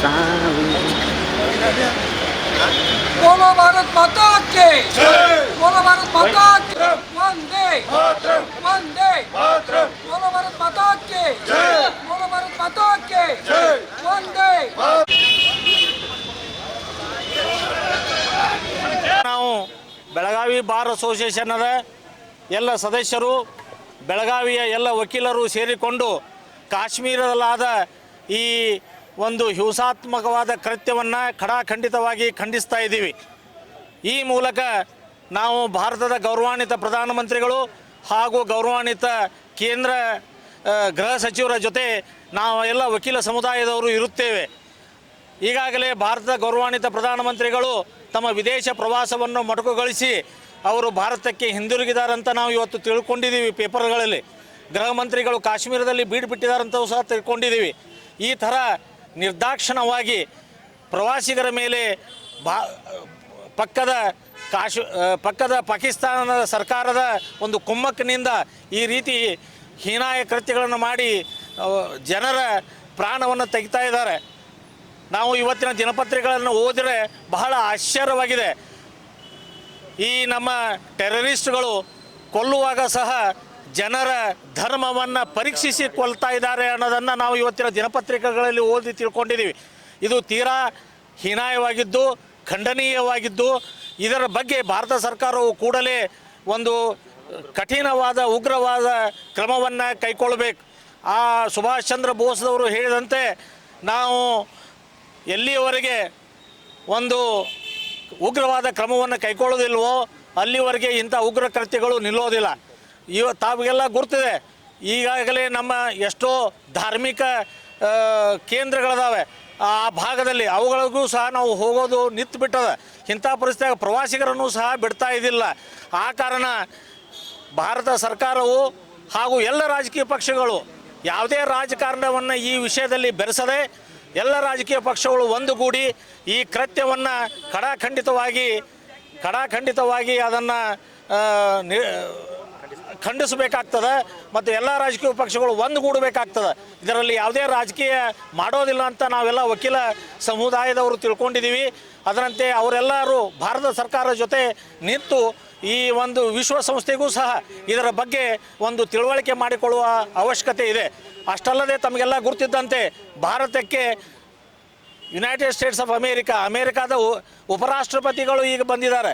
ಸಾವೇ ಕೋಲ ಭಾರತ ಮಾತಾಕೆ ಜೈ. ಭಾರತ ಮಾತಾಕೆ ಜೈ ಒಂದೇ. ಮಾತ್ರ ಒಂದೇ. ಭಾರತ್ ಕೋಲ ಭಾರತ ಮಾತಾಕೆ ಒಂದೇ. ನಾವು ಬೆಳಗಾವಿ ಬಾರ್ ಅಸೋಸಿಯೇಷನ್ ಅದ. ಎಲ್ಲ ಸದಸ್ಯರು ಬೆಳಗಾವಿಯ ಎಲ್ಲ ವಕೀಲರು ಸೇರಿಕೊಂಡು ಕಾಶ್ಮೀರದಲ್ಲಾದ ಈ ಒಂದು ಹಿಂಸಾತ್ಮಕವಾದ ಕೃತ್ಯವನ್ನು ಖಡಾಖಂಡಿತವಾಗಿ ಖಂಡಿಸ್ತಾ ಇದ್ದೀವಿ. ಈ ಮೂಲಕ ನಾವು ಭಾರತದ ಗೌರವಾನ್ವಿತ ಪ್ರಧಾನಮಂತ್ರಿಗಳು ಹಾಗೂ ಗೌರವಾನ್ವಿತ ಕೇಂದ್ರ ಗೃಹ ಸಚಿವರ ಜೊತೆ ನಾವು ಎಲ್ಲ ವಕೀಲ ಸಮುದಾಯದವರು ಇರುತ್ತೇವೆ. ಈಗಾಗಲೇ ಭಾರತದ ಗೌರವಾನ್ವಿತ ಪ್ರಧಾನಮಂತ್ರಿಗಳು ತಮ್ಮ ವಿದೇಶ ಪ್ರವಾಸವನ್ನು ಮೊಟಕುಗೊಳಿಸಿ ಅವರು ಭಾರತಕ್ಕೆ ಹಿಂದಿರುಗಿದಾರಂತ ನಾವು ಇವತ್ತು ತಿಳ್ಕೊಂಡಿದ್ದೀವಿ ಪೇಪರ್ಗಳಲ್ಲಿ. ಗೃಹ ಮಂತ್ರಿಗಳು ಕಾಶ್ಮೀರದಲ್ಲಿ ಬೀಡು ಬಿಟ್ಟಿದ್ದಾರಂತೂ ಸಹ ತಿಳ್ಕೊಂಡಿದ್ದೀವಿ. ಈ ಥರ ನಿರ್ದಾಕ್ಷಿಣ್ಯವಾಗಿ ಪ್ರವಾಸಿಗರ ಮೇಲೆ ಬಾ, ಪಕ್ಕದ ಕಾಶ್ ಪಕ್ಕದ ಪಾಕಿಸ್ತಾನದ ಸರ್ಕಾರದ ಒಂದು ಕುಮ್ಮಕ್ಕಿನಿಂದ ಈ ರೀತಿ ಹೀನಾಯ ಕೃತ್ಯಗಳನ್ನು ಮಾಡಿ ಜನರ ಪ್ರಾಣವನ್ನು ತೆಗಿತಾ ಇದ್ದಾರೆ. ನಾವು ಇವತ್ತಿನ ದಿನಪತ್ರಿಕೆಗಳನ್ನು ಓದಿದರೆ ಬಹಳ ಆಶ್ಚರ್ಯವಾಗಿದೆ. ಈ ನಮ್ಮ ಟೆರರಿಸ್ಟ್ಗಳು ಕೊಲ್ಲುವಾಗ ಸಹ ಜನರ ಧರ್ಮವನ್ನು ಪರೀಕ್ಷಿಸಿಕೊಳ್ತಾ ಇದ್ದಾರೆ ಅನ್ನೋದನ್ನು ನಾವು ಇವತ್ತಿನ ದಿನಪತ್ರಿಕೆಗಳಲ್ಲಿ ಓದಿ ತಿಳ್ಕೊಂಡಿದ್ದೀವಿ. ಇದು ತೀರಾ ಹೀನಾಯವಾಗಿದ್ದು, ಖಂಡನೀಯವಾಗಿದ್ದು, ಇದರ ಬಗ್ಗೆ ಭಾರತ ಸರ್ಕಾರವು ಕೂಡಲೇ ಒಂದು ಕಠಿಣವಾದ, ಉಗ್ರವಾದ ಕ್ರಮವನ್ನು ಕೈಗೊಳ್ಳಬೇಕು ಆ ಸುಭಾಷ್ ಚಂದ್ರ ಬೋಸ್ದವರು ಹೇಳಿದಂತೆ ನಾವು ಎಲ್ಲಿಯವರೆಗೆ ಒಂದು ಉಗ್ರವಾದ ಕ್ರಮವನ್ನು ಕೈಗೊಳ್ಳೋದಿಲ್ವೋ ಅಲ್ಲಿವರೆಗೆ ಇಂಥ ಉಗ್ರ ಕೃತ್ಯಗಳು ನಿಲ್ಲೋದಿಲ್ಲ. ಇವ ತಾವಿಗೆಲ್ಲ ಗುರ್ತಿದೆ. ಈಗಾಗಲೇ ನಮ್ಮ ಎಷ್ಟೋ ಧಾರ್ಮಿಕ ಕೇಂದ್ರಗಳಿದಾವೆ. ಆ ಭಾಗದಲ್ಲಿ ಅವುಗಳಿಗೂ ಸಹ ನಾವು ಹೋಗೋದು ನಿಂತು ಬಿಟ್ಟದ ಇಂಥ ಪರಿಸ್ಥಿತಿಯಾಗ ಪ್ರವಾಸಿಗರನ್ನು ಸಹ ಬಿಡ್ತಾ ಇದ್ದಿಲ್ಲ ಆ ಕಾರಣ ಭಾರತ ಸರ್ಕಾರವು ಹಾಗೂ ಎಲ್ಲ ರಾಜಕೀಯ ಪಕ್ಷಗಳು ಯಾವುದೇ ರಾಜಕಾರಣವನ್ನು ಈ ವಿಷಯದಲ್ಲಿ ಬೆರೆಸದೆ ಎಲ್ಲ ರಾಜಕೀಯ ಪಕ್ಷಗಳು ಒಂದುಗೂಡಿ ಈ ಕೃತ್ಯವನ್ನು ಕಡಾಖಂಡಿತವಾಗಿ ಕಡಾಖಂಡಿತವಾಗಿ ಅದನ್ನು ಖಂಡಿಸಬೇಕಾಗ್ತದೆ ಮತ್ತು ಎಲ್ಲ ರಾಜಕೀಯ ಪಕ್ಷಗಳು ಒಂದುಗೂಡಬೇಕಾಗ್ತದೆ. ಇದರಲ್ಲಿ ಯಾವುದೇ ರಾಜಕೀಯ ಮಾಡೋದಿಲ್ಲ ಅಂತ ನಾವೆಲ್ಲ ವಕೀಲ ಸಮುದಾಯದವರು ತಿಳ್ಕೊಂಡಿದ್ದೀವಿ. ಅದರಂತೆ ಅವರೆಲ್ಲರೂ ಭಾರತ ಸರ್ಕಾರ ಜೊತೆ ನಿಂತು ಈ ಒಂದು ವಿಶ್ವಸಂಸ್ಥೆಗೂ ಸಹ ಇದರ ಬಗ್ಗೆ ಒಂದು ತಿಳುವಳಿಕೆ ಮಾಡಿಕೊಳ್ಳುವ ಅವಶ್ಯಕತೆ ಇದೆ. ಅಷ್ಟಲ್ಲದೆ ತಮಗೆಲ್ಲ ಗುರುತಿದ್ದಂತೆ ಭಾರತಕ್ಕೆ ಯುನೈಟೆಡ್ ಸ್ಟೇಟ್ಸ್ ಆಫ್ ಅಮೇರಿಕಾ ಅಮೇರಿಕಾದ ಉಪರಾಷ್ಟ್ರಪತಿಗಳು ಈಗ ಬಂದಿದ್ದಾರೆ.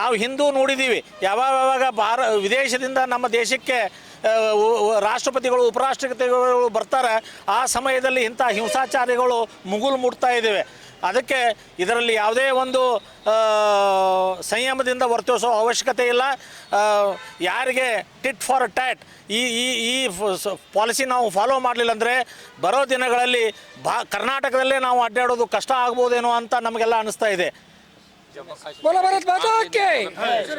ನಾವು ಹಿಂದೂ ನೋಡಿದ್ದೀವಿ. ಯಾವಾಗ ಯಾವಾಗ ಭಾರ, ವಿದೇಶದಿಂದ ನಮ್ಮ ದೇಶಕ್ಕೆ ರಾಷ್ಟ್ರಪತಿಗಳು, ಉಪರಾಷ್ಟ್ರಪತಿಗಳು ಬರ್ತಾರೆ, ಆ ಸಮಯದಲ್ಲಿ ಇಂಥ ಹಿಂಸಾಚಾರಿಗಳು ಮುಗುಲು ಮುಟ್ತಾ ಇದ್ದೇವೆ. ಅದಕ್ಕೆ ಇದರಲ್ಲಿ ಯಾವುದೇ ಒಂದು ಸಂಯಮದಿಂದ ವರ್ತಿಸೋ ಅವಶ್ಯಕತೆ ಇಲ್ಲ. ಯಾರಿಗೆ ಟಿಟ್ ಫಾರ್ ಟ್ಯಾಟ್, ಈ ಈ ಈ ಪಾಲಿಸಿ ನಾವು ಫಾಲೋ ಮಾಡಲಿಲ್ಲ ಅಂದರೆ ಬರೋ ದಿನಗಳಲ್ಲಿ ಭಾ ಕರ್ನಾಟಕದಲ್ಲೇ ನಾವು ಅಡ್ಡಾಡೋದು ಕಷ್ಟ ಆಗ್ಬೋದೇನೋ ಅಂತ ನಮಗೆಲ್ಲ ಅನಿಸ್ತಾ ಇದೆ. बोलो भारत माता के